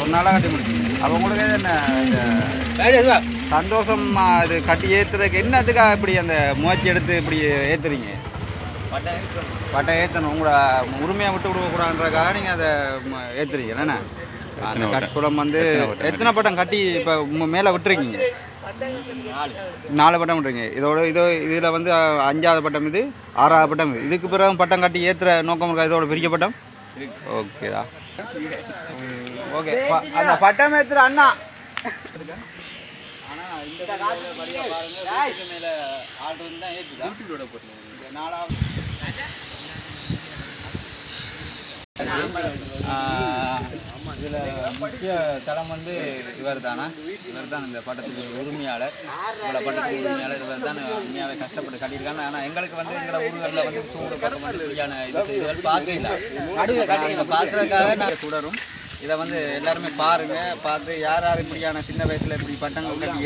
ஒரு நாளாக கட்டி உங்களுக்கு இது என்ன இந்த சந்தோஷம் இது கட்டி ஏற்றுறதுக்கு என்னத்துக்காக இப்படி அந்த முயற்சி எடுத்து இப்படி ஏற்றுறீங்க பட்டை ஏற்றணும் உங்களோட உரிமையை விட்டு விடக்கூடாதுன்றதுக்காக நீங்கள் அதை ஏத்துறீங்க. என்னண்ணே? அந்த கட்குளம் வந்து எத்தனை பட்டம் கட்டி இப்போ மேலே விட்டுருக்கீங்க? நாலு பட்டம் விட்டுருங்க இதோட இதோ இதில் வந்து அஞ்சாவது பட்டம் இது ஆறாவது பட்டம் இது. இதுக்கு பிறகு பட்டம் கட்டி ஏற்றுற நோக்கம் இருக்கா? இதோட பெரிய பட்டம்? ஓகேடா. ஓகே. அந்த பட்டம் ஏற்றுற அண்ணா நாலாவது. முக்கிய தளம் வந்து இவர் தானா இவர் தான் இந்த பட்டத்துக்கு உரிமையாளர். இவ்வளோ பட்டத்துக்கு உரிமையாளர் இவர் தான் உண்மையாகவே கஷ்டப்பட்டு கட்டியிருக்காங்க. ஆனால் எங்களுக்கு வந்து எங்களோட ஊர்களில் வந்து சூடு பக்கம் வந்து இது இதுகள் பார்க்க இல்லை. இதை பார்க்குறதுக்காக நாங்கள் தொடரும் இதை வந்து எல்லாருமே பாருங்க. பார்த்து யார் யார் இப்படியான சின்ன வயசில் இப்படி பட்டங்கள் கட்டி